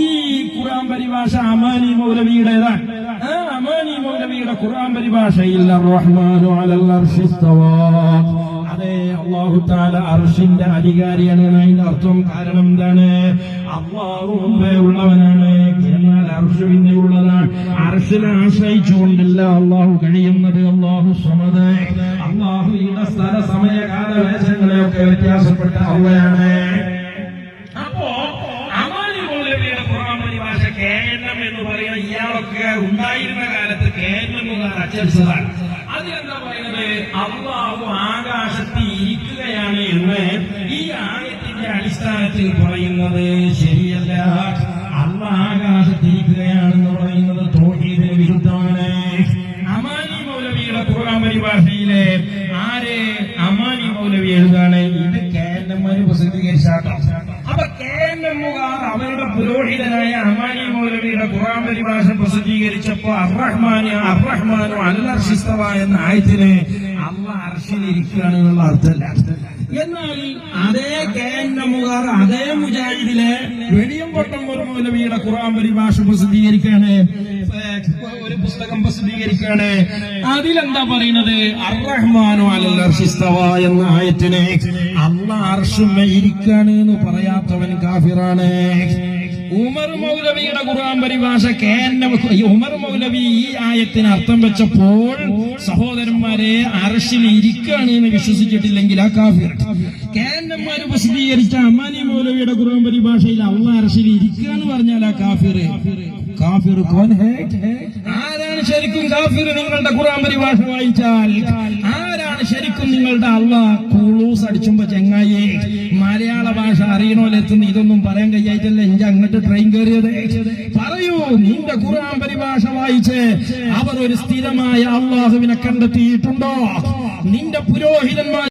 ഈ ഖുർആൻ പരിഭാഷ അമാനി മൗലവിയുടേതാണ്. അമാനി മൗലവിയുടെ ഖുർആൻ പരിഭാഷയിൽ റഹ്മാനു അലൽ. അതെ അള്ളാഹു താല അർഷിന്റെ അധികാരിയാണ് അതിന്റെ അർത്ഥം കാരണം എന്താണ്? അള്ളാഹു മുമ്പേ ഉള്ളവനാണ് എന്നാൽ അർഷ് പിന്നെ ഉള്ളതാണ്. അർഷിനെ ആശ്രയിച്ചുകൊണ്ടല്ല അള്ളാഹു കഴിയുന്നത് അള്ളാഹു സമതേ അള്ളാഹു ഇട സ്ഥല സമയ വേഷങ്ങളെയൊക്കെ വ്യത്യാസപ്പെട്ട അവയാണ്. എന്ന് പറയുന്ന ഇയാളൊക്കെ ഉണ്ടായിരുന്ന കാലത്ത് കേന്ദ്രമുകാർ അച്ചടിച്ചതാണ്. അതിലെന്താ പറയുന്നത്? അള്ളാഹു ആകാശത്ത് ഇരിക്കുകയാണ് എന്ന് ഈ ആയത്തിന്റെ അടിസ്ഥാനത്തിൽ പറയുന്നത് ശരിയല്ല. അള്ള ആകാശത്ത് ഇരിക്കുകയാണെന്ന് പറയുന്നത് തോഹീദിന് വിരുദ്ധമാണ്. അമാനി മൗലവിയുടെ ഖുർആൻ പരിഭാഷയിലെ ആരെ അമാനി മൗലവി എഴുതാണ്? ഇത് കേരളന്മാര് പ്രസിദ്ധീകരിച്ചാട്ടോ അപ്പൊ കേന്ദ്രമുകാർ അവരുടെ പുരോഹിതനായ അമാനി മൗലവിയുടെ ഖുറാൻ പരിഭാഷ പ്രസിദ്ധീകരിച്ചപ്പോ അറഹ്മാന് അറഹ്മാനോ അല്ലർഷിസ്തവ എന്ന ആയത്തിന് അല്ല അർഷിലിരിക്കുകയാണ് എന്നുള്ള അർത്ഥമല്ല എന്നാൽ അതേ കേന്ദ്രമുകാർ അതേ മുജാഹിദിലെ വെടിയംപൊട്ടം ഒരു മൗലവിയുടെ ഖുറാൻ പരിഭാഷ പ്രസിദ്ധീകരിക്കുകയാണ്. ഒരു പുസ്തകം പ്രസിദ്ധീകരിക്കുകയാണ്. അതിലെന്താ പറയുന്നത്? അറഹ്മാനോ അലർഷിസ്തവ എന്ന ആയത്തിന് അള്ള അർഷുമ്മ ഇരിക്കാണ് എന്ന് പറയാത്തവൻ കാഫിറാണ്. ഉമർ മൗലവിയുടെ ഖുർആൻ പരിഭാഷ ഉമർ മൗലവി ഈ ആയത്തിന് അർത്ഥം വെച്ചപ്പോൾ സഹോദരന്മാരെ അറശിൽ ഇരിക്കാണ് എന്ന് വിശ്വസിച്ചിട്ടില്ലെങ്കിൽ ആ കാഫിർ. കേന്ദ്രന്മാര് പ്രസിദ്ധീകരിച്ച അമ്മാനി മൗലവിയുടെ ഖുർആൻ പരിഭാഷയിൽ അള്ള അറശിൽ ഇരിക്കുക എന്ന് പറഞ്ഞാൽ ആ കാഫിർ. കാഫിർ ആരാണ് ശരിക്കും കാഫിർ നിങ്ങളുടെ ഖുർആൻ പരിഭാഷ വായിച്ചാൽ? ശരിക്കും നിങ്ങളുടെ അള്ള കുളൂസ് അടിച്ചുമ്പോ ചെങ്ങായി. മലയാള ഭാഷ അറിയണോലെത്തുന്ന ഇതൊന്നും പറയാൻ കഴിയായിട്ടല്ല. എന്റെ അങ്ങോട്ട് ട്രെയിൻ കയറിയത്. പറയൂ നിന്റെ ഖുർആൻ പരിഭാഷ വായിച്ച് അവർ ഒരു സ്ഥിരമായ അള്ളാഹുവിനെ കണ്ടെത്തിയിട്ടുണ്ടോ? നിന്റെ പുരോഹിതന്മാർ